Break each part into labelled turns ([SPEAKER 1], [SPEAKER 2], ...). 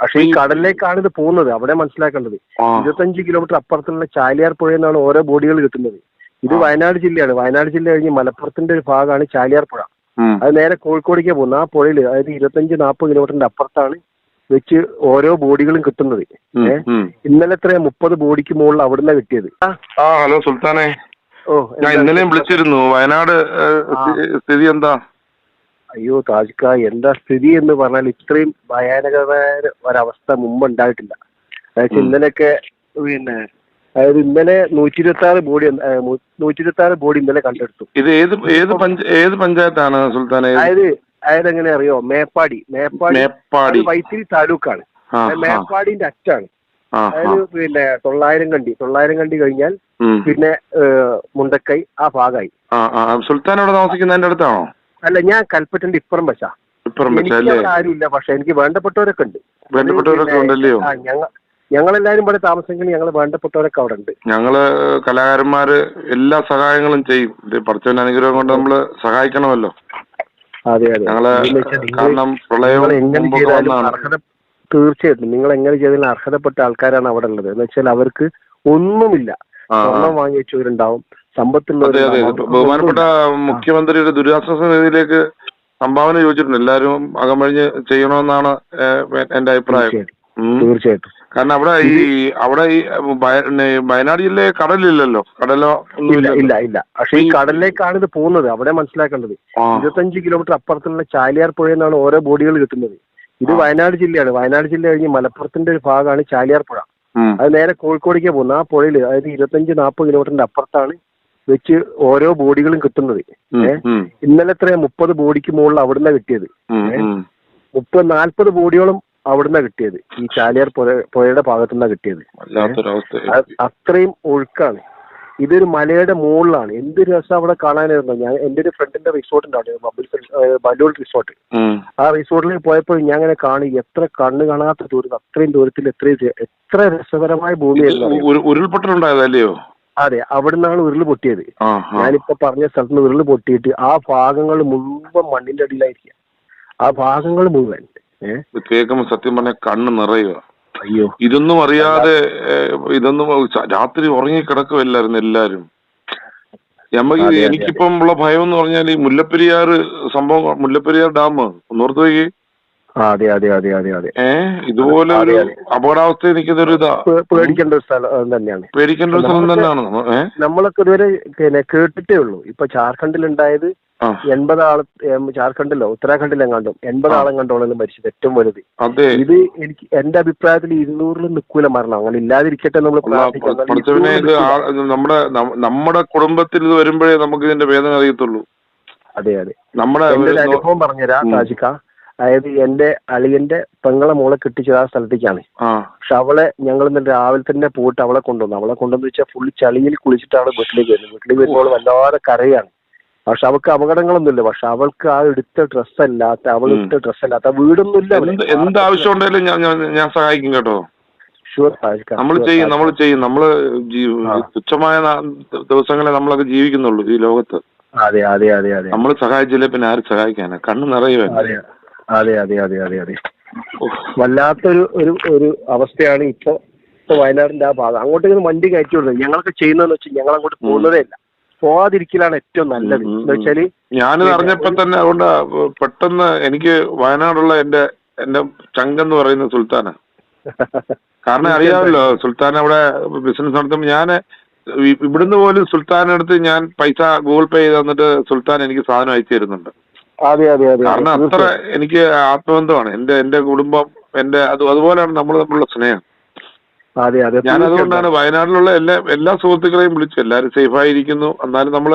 [SPEAKER 1] പക്ഷെ ഈ കടലിലേക്കാണ് ഇത് പോകുന്നത്. അവിടെ മനസ്സിലാക്കേണ്ടത്. ഇരുപത്തഞ്ച് കിലോമീറ്റർ അപ്പുറത്തുള്ള ചാലിയാർ പുഴയിൽ നിന്നാണ് ഓരോ ബോഡികൾ കിട്ടുന്നത്. ഇത് വയനാട് ജില്ലയാണ്. വയനാട് ജില്ല കഴിഞ്ഞ് മലപ്പുറത്തിന്റെ ഒരു ഭാഗമാണ് ചാലിയാർ പുഴ. അത് നേരെ കോഴിക്കോടേക്ക് പോകുന്നത്. ആ പുഴയിൽ അതായത് ഇരുപത്തഞ്ച് നാൽപ്പത് കിലോമീറ്ററിന്റെ അപ്പുറത്താണ് വെച്ച് ഓരോ ബോഡികളും കിട്ടുന്നത്? ഇന്നലെ എത്ര മുപ്പത് ബോഡിക്ക് മുകളിൽ അവിടുന്ന് കിട്ടിയത്. ആ,
[SPEAKER 2] ഹലോ സുൽത്താനെ.
[SPEAKER 1] ഓ
[SPEAKER 2] ഞാൻ? ഇന്നലെയും വിളിച്ചിരുന്നു. വയനാട് സ്ഥിതി എന്താ?
[SPEAKER 1] അയ്യോ താജിക്ക എന്താ സ്ഥിതി എന്ന് പറഞ്ഞാൽ ഇത്രയും ഭയാനകമായ ഒരവസ്ഥ മുമ്പ് ഉണ്ടായിട്ടില്ല. അതായത്. ഇന്നലെയൊക്കെ പിന്നെ അതായത് ഇന്നലെ നൂറ്റി ഇരുപത്തി ആറ് ബോഡി നൂറ്റി ഇരുപത്തി ആറ് ബോഡി ഇന്നലെ കണ്ടെടുത്തു.
[SPEAKER 2] ഇത് ഏത് ഏത് ഏത് പഞ്ചായത്താണ് സുൽത്താൻ?
[SPEAKER 1] അതായത് അതായത് എങ്ങനെ അറിയോ? മേപ്പാടി. മേപ്പാടി വൈത്തിരി താലൂക്കാണ്. മേപ്പാടിന്റെ അറ്റാണ്. അതായത് പിന്നെ തൊള്ളായിരം കണ്ടി. തൊള്ളായിരം കണ്ടി കഴിഞ്ഞാൽ പിന്നെ മുണ്ടക്കൈ ആ ഭാഗമായി.
[SPEAKER 2] സുൽത്താൻ അവിടെ താമസിക്കുന്നതിന്റെ അടുത്താണോ?
[SPEAKER 1] അല്ല ഞാൻ കൽപ്പറ്റന്റെ ഇപ്പുറം വശ. ആരുമില്ല പക്ഷെ എനിക്ക് വേണ്ടപ്പെട്ടവരൊക്കെ ഉണ്ട്.
[SPEAKER 2] വേണ്ടപ്പെട്ടവരൊക്കെ
[SPEAKER 1] ഉണ്ടല്ലോ? ഞങ്ങളെല്ലാരും ഇവിടെ താമസിക്കുന്നത് ഞങ്ങൾ വേണ്ടപ്പെട്ടവരൊക്കെ അവിടെ ഉണ്ട്.
[SPEAKER 2] ഞങ്ങൾ കലാകാരന്മാര് എല്ലാ സഹായങ്ങളും ചെയ്യും. പഠിച്ചവന്റെ അനുഗ്രഹം കൊണ്ട് നമ്മൾ സഹായിക്കണമല്ലോ.
[SPEAKER 1] അതെ അതെ. ഞങ്ങൾ
[SPEAKER 2] കാരണം പ്രളയം
[SPEAKER 1] തീർച്ചയായിട്ടും നിങ്ങൾ എങ്ങനെ ചെയ്താലും അർഹതപ്പെട്ട ആൾക്കാരാണ് അവിടെ ഉള്ളത്. എന്ന് വെച്ചാൽ അവർക്ക് ഒന്നുമില്ല. സ്വർണം വാങ്ങി
[SPEAKER 2] അതെ അതെ
[SPEAKER 1] അവർക്ക്
[SPEAKER 2] ബഹുമാനപ്പെട്ട. മുഖ്യമന്ത്രിയുടെ ദുരിതാശ്വാസ നിധിയിലേക്ക് സംഭാവന ചോദിച്ചിട്ടുണ്ട്. എല്ലാവരും അകമഴിഞ്ഞ് ചെയ്യണമെന്നാണ് എന്റെ അഭിപ്രായം.
[SPEAKER 1] തീർച്ചയായിട്ടും.
[SPEAKER 2] കാരണം അവിടെ ഈ അവിടെ ഈ വയനാട് ജില്ലയിൽ കടലില്ലല്ലോ? കടലോ
[SPEAKER 1] ഇല്ല ഇല്ല ഇല്ല. പക്ഷെ ഈ കടലിലേക്കാണ് ഇത് പോകുന്നത്. അവിടെ മനസ്സിലാക്കേണ്ടത്. ഇരുപത്തഞ്ച് കിലോമീറ്റർ അപ്പുറത്തുള്ള ചാലിയാർ പുഴയിൽ നിന്നാണ് ഓരോ ബോഡികൾ കിട്ടുന്നത്. ഇത് വയനാട് ജില്ലയാണ്. വയനാട് ജില്ല കഴിഞ്ഞ് മലപ്പുറത്തിന്റെ ഒരു ഭാഗമാണ് ചാലിയാർ പുഴ. അത് നേരെ കോഴിക്കോടേക്ക് പോകുന്നത്. ആ പുഴയിൽ അതായത് ഇരുപത്തഞ്ച് നാൽപ്പത് കിലോമീറ്ററിന്റെ അപ്പുറത്താണ് വെച്ച് ഓരോ ബോഡികളും കിട്ടുന്നത്? ഇന്നലെ എത്ര മുപ്പത് ബോഡിക്ക് മുകളിൽ അവിടുന്ന് കിട്ടിയത്. മുപ്പത് നാൽപ്പത് ബോഡിയോളം അവിടുന്ന് കിട്ടിയത്. ഈ ചാലിയാർ പുഴ പുഴയുടെ ഭാഗത്തുനിന്നാണ് കിട്ടിയത്. അത്രയും ഒഴുക്കാണ്. ഇതൊരു മലയുടെ മുകളിലാണ്. എന്ത് രസം അവിടെ കാണാനായിരുന്നു. ഞാൻ എന്റെ ഒരു ഫ്രണ്ടിന്റെ റിസോർട്ട് ഉണ്ട് അവിടെ ബബിൾസ് ബലൂൺ റിസോർട്ട് ആ റിസോർട്ടിൽ പോയപ്പോൾ ഞാൻ അങ്ങനെ കാണി. എത്ര കണ്ണ് കാണാത്ത ദൂരത്ത് അത്രയും ദൂരത്തിൽ എത്ര എത്ര രസകരമായ
[SPEAKER 2] ഭൂമിയല്ല
[SPEAKER 1] ഭൂമിയായിരുന്നു.
[SPEAKER 2] ഉരുൾപൊട്ടലുണ്ടായതല്ലയോ?
[SPEAKER 1] അതെ അവിടെ നിന്നാണ് ഉരുൾ പൊട്ടിയത്. ഞാനിപ്പോ പറഞ്ഞ സ്ഥലത്ത് നിന്ന് ഉരുൾ പൊട്ടിയിട്ട് ആ ഭാഗങ്ങൾ മുഴുവൻ മണ്ണിന്റെ അടിയിലായിരിക്കുക ആ ഭാഗങ്ങൾ മുഴുവൻ.
[SPEAKER 2] കേൾക്കുമ്പോ സത്യം പറഞ്ഞ കണ്ണ് നിറയുക
[SPEAKER 1] അയ്യോ.
[SPEAKER 2] ഇതൊന്നും അറിയാതെ ഇതൊന്നും രാത്രി ഉറങ്ങി കിടക്കുമല്ലായിരുന്നു എല്ലാരും. നമുക്ക്
[SPEAKER 1] അതെ,
[SPEAKER 2] എനിക്കിപ്പം ഉള്ള ഭയം എന്ന് പറഞ്ഞാൽ ഈ മുല്ലപ്പെരിയാർ സംഭവം മുല്ലപ്പെരിയാർ ഡാം ഒന്നോർത്ത്
[SPEAKER 1] ഓർത്തു അതെ അതെ അതെ അതെ അതെ.
[SPEAKER 2] ഏ? ഇതുപോലെ ഒരു. അപകടാവസ്ഥ നിൽക്കുന്ന ഇതാ.
[SPEAKER 1] പേ- പേടിക്കേണ്ട ഒരു സ്ഥലം തന്നെയാണ്.
[SPEAKER 2] പേടിക്കേണ്ട ഒരു സ്ഥലം തന്നെയാണ്
[SPEAKER 1] നമ്മളൊക്കെ ഇതുവരെ പിന്നെ കേട്ടിട്ടേ ഉള്ളൂ. ഇപ്പൊ ജാർഖണ്ഡിൽ ഉണ്ടായത് എൺപത് ആൾ ജാർഖണ്ഡിലോ ഉത്തരാഖണ്ഡിലോ ഉത്തരാഖണ്ഡിലെങ്ങാണ്ടും എൺപത്. ആളെങ്ങാണ്ടോളം മരിച്ചത് ഏറ്റവും വലുത്. ഇത് എനിക്ക് എന്റെ അഭിപ്രായത്തിൽ ഇരുന്നൂറിൽ നിൽക്കൂല മരണം. അങ്ങനെ ഇല്ലാതിരിക്കട്ടെ നമ്മൾ
[SPEAKER 2] ഇത് ഇത് നമ്മുടെ നമ്മുടെ കുടുംബത്തിൽ ഇത് വരുമ്പോഴേ നമുക്ക് ഇതിന്റെ വേദന അറിയത്തുള്ളൂ.
[SPEAKER 1] അതെ അതെ.
[SPEAKER 2] നമ്മുടെ
[SPEAKER 1] ഒരു
[SPEAKER 2] ഒരു
[SPEAKER 1] അനുഭവം പറഞ്ഞുതരാം. താജിക്ക അതായത് എന്റെ അളിയന്റെ പെങ്ങളെ മോളെ കെട്ടിച്ചത് ആ സ്ഥലത്തേക്കാണ്. പക്ഷെ അവളെ ഞങ്ങൾ ഇന്നലെ രാവിലെ തന്നെ പോയിട്ട് അവളെ കൊണ്ടുവന്നു. അവളെ കൊണ്ടുവന്ന് വെച്ചാൽ ഫുൾ ചളിയിൽ കുളിച്ചിട്ടാണ് വീട്ടിലേക്ക് വരുന്നത് വീട്ടിലേക്ക് വരുമ്പോൾ വല്ലാതെ കരയാണ്. പക്ഷെ അവൾക്ക് അപകടങ്ങളൊന്നുമില്ല. പക്ഷെ അവൾക്ക് ആ എടുത്ത ഡ്രസ് അല്ലാത്ത അവൾ. എടുത്ത ഡ്രസ് അല്ലാത്ത വീടൊന്നുമില്ല.
[SPEAKER 2] എന്ത് ആവശ്യം ഉണ്ടെങ്കിലും ഞാൻ സഹായിക്കും കേട്ടോ. നമ്മൾ ചെയ്യും. നമ്മൾ ചെയ്യും.
[SPEAKER 1] നമ്മൾ
[SPEAKER 2] തുച്ഛമായ ദിവസങ്ങളെ നമ്മളൊക്കെ ജീവിക്കുന്നുള്ളൂ ഈ ലോകത്ത്.
[SPEAKER 1] അതെ അതെ അതെ അതെ.
[SPEAKER 2] നമ്മൾ സഹായിച്ചില്ലേ പിന്നെ ആര് സഹായിക്കാനാ? കണ്ണ് നിറയുവേ
[SPEAKER 1] അതെ അതെ അതെ അതെ അതെ. വല്ലാത്തൊരു ഒരു ഒരു അവസ്ഥയാണ് ഇപ്പൊ ഇപ്പൊ വയനാടിന്റെ ആ ഭാഗം. അങ്ങോട്ടേക്ക് വണ്ടി കയറ്റി വിടുന്നത് ഞങ്ങളൊക്കെ ചെയ്യുന്നതെന്ന് വെച്ചാൽ ഞങ്ങൾ അങ്ങോട്ട് പോകുന്നതേ ഇല്ല. പോവാതിരിക്കലാണ് ഏറ്റവും നല്ലത്. എന്ന് വെച്ചാൽ
[SPEAKER 2] ഞാനിത് അറിഞ്ഞപ്പോ തന്നെ അതുകൊണ്ട് പെട്ടെന്ന് എനിക്ക് വയനാടുള്ള എന്റെ എന്റെ ചങ്കെന്ന് പറയുന്ന സുൽത്താന. കാരണം അറിയാമല്ലോ സുൽത്താൻ അവിടെ ബിസിനസ് നടത്തുമ്പോൾ ഞാൻ ഇവിടുന്ന് പോലും സുൽത്താനടുത്ത് ഞാൻ പൈസ ഗൂഗിൾ പേ ചെയ്ത് തന്നിട്ട് സുൽത്താൻ എനിക്ക് സാധനം അയച്ചു തരുന്നുണ്ട്.
[SPEAKER 1] അതെ അതെ അതെ
[SPEAKER 2] കാരണം അത്ര എനിക്ക് ആത്മബന്ധമാണ്. എന്റെ എന്റെ കുടുംബം എന്റെ അത് അതുപോലെയാണ് നമ്മൾ തമ്മിലുള്ള സ്നേഹം.
[SPEAKER 1] അതെ അതെ
[SPEAKER 2] ഞാൻ അതുകൊണ്ടാണ് വയനാട്ടിലുള്ള എല്ലാ എല്ലാ സുഹൃത്തുക്കളെയും വിളിച്ചു എല്ലാവരും സേഫായിരിക്കുന്നു എന്നാലും
[SPEAKER 1] നമ്മൾ.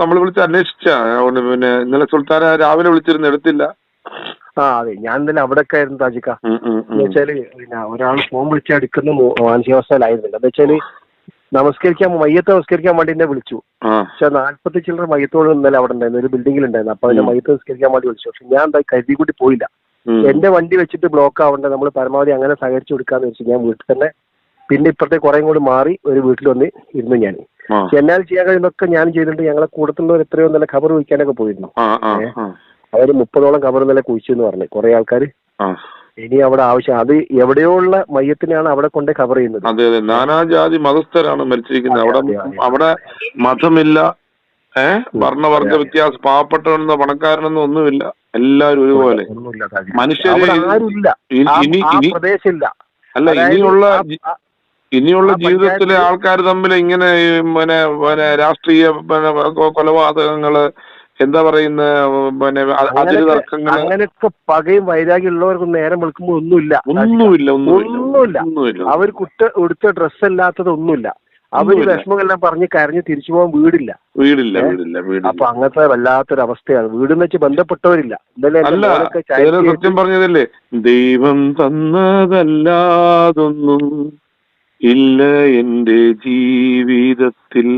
[SPEAKER 2] നമ്മൾ വിളിച്ച് അന്വേഷിച്ച. പിന്നെ ഇന്നലെ സുൽത്താന രാവിലെ വിളിച്ചിരുന്നു എടുത്തില്ല.
[SPEAKER 1] ആ അതെ. ഞാൻ തന്നെ അവിടെ ആയിരുന്നു താജിക്ക. എന്ന് വെച്ചാൽ പിന്നെ ഒരാൾ ഫോൺ വിളിച്ച് എടുക്കുന്ന മാനസികാവസ്ഥയിലായിരുന്നില്ല. എന്ന് വെച്ചാൽ നമസ്കരിക്കാൻ മയ്യത്ത് നമസ്കരിക്കാൻ വേണ്ടി എന്നെ വിളിച്ചു. പക്ഷെ നാല്പത്തി ചില്ലറ മയ്യത്തോട് ഇന്നലെ അവിടെ ഉണ്ടായിരുന്നു ഒരു ബിൽഡിംഗിൽ ഉണ്ടായിരുന്നു. അപ്പൊ അതിന്റെ. മയ്യത്ത് നമസ്കരിക്കാൻ വേണ്ടി വിളിച്ചു. പക്ഷെ ഞാൻ എന്താ കരുതി കൂട്ടി പോയില്ല. എന്റെ വണ്ടി വെച്ചിട്ട് ബ്ലോക്ക് ആവണ്ട നമ്മൾ പരമാവധി അങ്ങനെ സഹകരിച്ചു കൊടുക്കാന്ന് വെച്ച് ഞാൻ വീട്ടിൽ തന്നെ പിന്നെ ഇപ്പുറത്തെ കുറേ കൂടി മാറി ഒരു വീട്ടിൽ വന്ന് ഇരുന്നു ഞാൻ. എന്നാൽ ചെയ്യാൻ കഴിയുന്നൊക്കെ ഞാൻ ചെയ്തിട്ടുണ്ട്. ഞങ്ങളെ കൂടത്തുള്ളവർ എത്രയോ നല്ല ഖബർ കുഴിക്കാനൊക്കെ പോയിരുന്നു. അവർ മുപ്പതോളം ഖബർ നല്ല കുഴിച്ചു എന്ന് പറഞ്ഞു. കുറെ ആൾക്കാർ ഇനി അവിടെ ആവശ്യം അത് എവിടെയോ ഉള്ള മയ്യത്തിനെയാണ് അവിടെ കൊണ്ട് കവർ ചെയ്യുന്നത്?
[SPEAKER 2] അതെ അതെ. നാനാജാതി മതസ്ഥരാണ് മരിച്ചിരിക്കുന്നത്. അവിടെ. അവിടെ മതമില്ല. ഏഹ് വർണവർഗ വ്യത്യാസം പാവപ്പെട്ടവനെന്നോ പണക്കാരനെന്നോ ഒന്നുമില്ല. എല്ലാവരും ഒരുപോലെ. മനുഷ്യരെ ഇനി- ഇനി അല്ല ഇനിയുള്ള ഇനിയുള്ള ജീവിതത്തിലെ ആൾക്കാർ തമ്മിൽ ഇങ്ങനെ പിന്നെ പിന്നെ രാഷ്ട്രീയ പിന്നെ കൊലപാതകങ്ങൾ എന്താ പറയുന്ന പിന്നെ അതിര്
[SPEAKER 1] അങ്ങനെയൊക്കെ
[SPEAKER 2] തർക്കങ്ങൾ?
[SPEAKER 1] അങ്ങനെയൊക്കെ പകയും വൈരാഗ്യം ഉള്ളവർക്ക് നേരം വിളിക്കുമ്പോൾ ഒന്നുമില്ല.
[SPEAKER 2] ഒന്നുമില്ല ഒന്നുമില്ല
[SPEAKER 1] അവർ കുട്ട എടുത്ത ഡ്രസ്സ് അല്ലാത്തത് ഒന്നുമില്ല.
[SPEAKER 2] അവർ.
[SPEAKER 1] വിഷമമെല്ലാം പറഞ്ഞ് കരഞ്ഞ് തിരിച്ചു പോകാൻ വീടില്ല.
[SPEAKER 2] വീടില്ല വീടില്ല
[SPEAKER 1] അപ്പൊ അങ്ങനത്തെ വല്ലാത്തൊരു അവസ്ഥയാണ്. വീടെന്ന് വെച്ച് ബന്ധപ്പെട്ടവരില്ല.
[SPEAKER 2] അല്ല സത്യം പറഞ്ഞതല്ലേ ദൈവം തന്നതല്ലാതൊന്നും ഇല്ല എന്റെ ജീവിതത്തിൽ.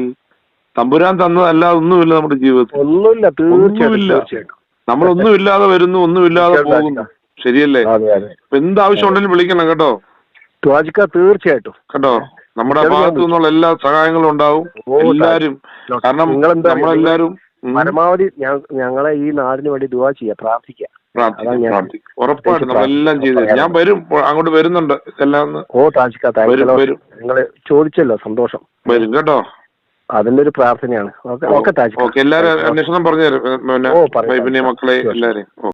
[SPEAKER 2] തമ്പുരാൻ തന്നതല്ല ഒന്നുമില്ല നമ്മുടെ ജീവിതത്തിൽ.
[SPEAKER 1] ഒന്നുമില്ല തീർച്ചയായിട്ടും
[SPEAKER 2] നമ്മൾ ഒന്നുമില്ലാതെ വരുന്നു ഒന്നുമില്ലാതെ. പോകുന്നു. ശരിയല്ലേ? എന്ത് ആവശ്യം ഉണ്ടെങ്കിലും വിളിക്കണം കേട്ടോ.
[SPEAKER 1] തീർച്ചയായിട്ടും.
[SPEAKER 2] കേട്ടോ? നമ്മുടെ ഭാഗത്തു നിന്നുള്ള എല്ലാ സഹായങ്ങളും ഉണ്ടാവും. എല്ലാരും കാരണം
[SPEAKER 1] നിങ്ങൾ
[SPEAKER 2] നമ്മളെല്ലാരും
[SPEAKER 1] പരമാവധി ഞങ്ങളെ ഈ നാടിന് വേണ്ടി ദുവാ ചെയ്യാ പ്രാർത്ഥിക്കുക
[SPEAKER 2] പ്രാർത്ഥിക്കും ഉറപ്പായിട്ടും നമ്മളെല്ലാം ചെയ്തു
[SPEAKER 1] പ്രാർത്ഥിക്കാം.
[SPEAKER 2] ഞാൻ വരും അങ്ങോട്ട് വരുന്നുണ്ട്. എല്ലാം
[SPEAKER 1] ഓ താജിക്ക നിങ്ങൾ ചോദിച്ചല്ലോ സന്തോഷം.
[SPEAKER 2] വരും കേട്ടോ.
[SPEAKER 1] അതിന്റെ ഒരു പ്രാർത്ഥനയാണ്. ഓക്കെ ഓക്കെ താജ്
[SPEAKER 2] ഓക്കെ എല്ലാരും അന്വേഷണം പറഞ്ഞു തരും പിന്നെ. മക്കളെ. എല്ലാരെയും